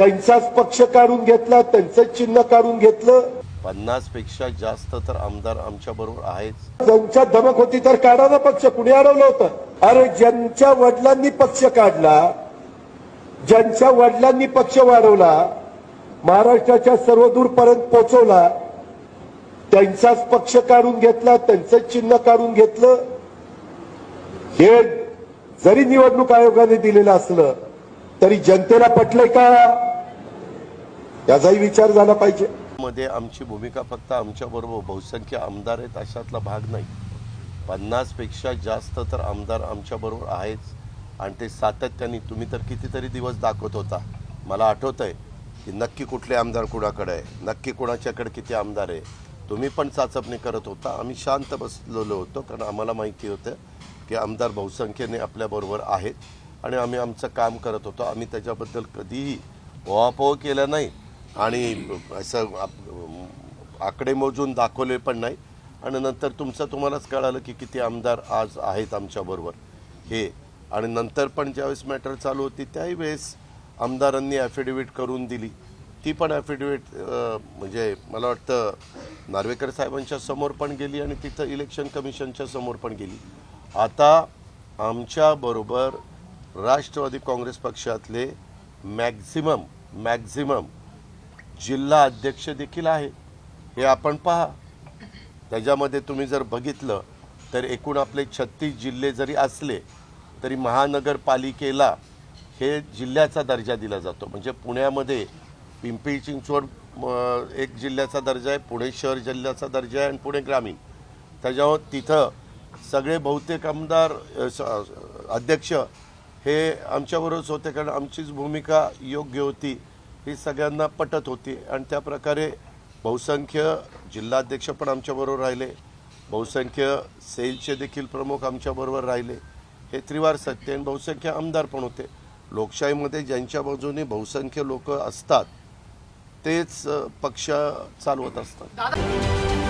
त्यांचाच पक्ष काढून घेतला त्यांचंच चिन्ह काढून घेतलं. पन्नासपेक्षा जास्त तर आमदार आमच्या बरोबर आहेच. ज्यांच्या धमक होती तर काढा ना पक्ष कुणी अडवलं होतं? अरे ज्यांच्या वडिलांनी पक्ष काढला ज्यांच्या वडिलांनी पक्ष वाढवला महाराष्ट्राच्या सर्वदूर पर्यंत पोहोचवला त्यांचाच पक्ष काढून घेतला त्यांचंच चिन्ह काढून घेतलं. हे जरी निवडणूक आयोगाने दिलेलं असलं तरी जनतेला पटलंय का? याचाही विचार झाला पाहिजे. मध्ये आमची भूमिका फक्त आमच्या बरोबर बहुसंख्य आमदार आहेत अशातला भाग नाही. पन्नासपेक्षा जास्त तर आमदार आमच्या बरोबर आहेच. आणि ते सातत्याने तुम्ही तर कितीतरी दिवस दाखवत होता. मला आठवत आहे की नक्की कुठले आमदार कुणाकडे आहे? नक्की कुणाच्याकडे किती आमदार आहे? तुम्ही पण चाचपणी करत होता. आम्ही शांत बसलेलो होतो कारण आम्हाला माहिती होतं की आमदार बहुसंख्येने आपल्याबरोबर आहेत. आणि आम्ही आमचं काम करत होतो. आम्ही त्याच्याबद्दल कधीही ओहापोह केला नाही. आणि असं आप- आकडे मोजून दाखवले पण नाही. आणि नंतर तुमचं तुम्हालाच कळालं की किती आमदार आज आहेत आमच्याबरोबर हे. आणि नंतर पण ज्यावेळेस मॅटर चालू होती त्याही वेळेस आमदारांनी ॲफिडेविट करून दिली. ती पण ॲफिडेविट म्हणजे मला वाटतं नार्वेकर साहेबांच्या समोर पण गेली आणि तिथं इलेक्शन कमिशनच्या समोर पण गेली. आता आमच्याबरोबर राष्ट्रवादी काँग्रेस पक्षातले मॅक्झिमम मॅक्झिमम जिल्हा अध्यक्ष देखील आहे. हे आपण पहा. त्याच्यामध्ये तुम्ही जर बघितलं तर एकूण आपले छत्तीस जिल्हे जरी असले तरी महानगरपालिकेला हे जिल्ह्याचा दर्जा दिला जातो. म्हणजे पुण्यामध्ये पिंपरी चिंचवड एक जिल्ह्याचा दर्जा आहे पुणे शहर जिल्ह्याचा दर्जा आहे आणि पुणे ग्रामीण. त्याच्यावर तिथं सगळे बहुतेक आमदार स- अध्यक्ष हे आमच्याबरोबरच होते कारण आमचीच भूमिका योग्य होती. ही सगळ्यांना पटत होती. आणि त्या प्रकारे बहुसंख्य जिल्हाध्यक्ष पण आमच्याबरोबर राहिले. बहुसंख्य सेलचे देखील प्रमुख आमच्याबरोबर राहिले. हे त्रिवार सत्य. आणि बहुसंख्य आमदार पण होते. लोकशाहीमध्ये ज्यांच्या बाजूने बहुसंख्य लोक असतात तेच पक्ष चालवत असतात.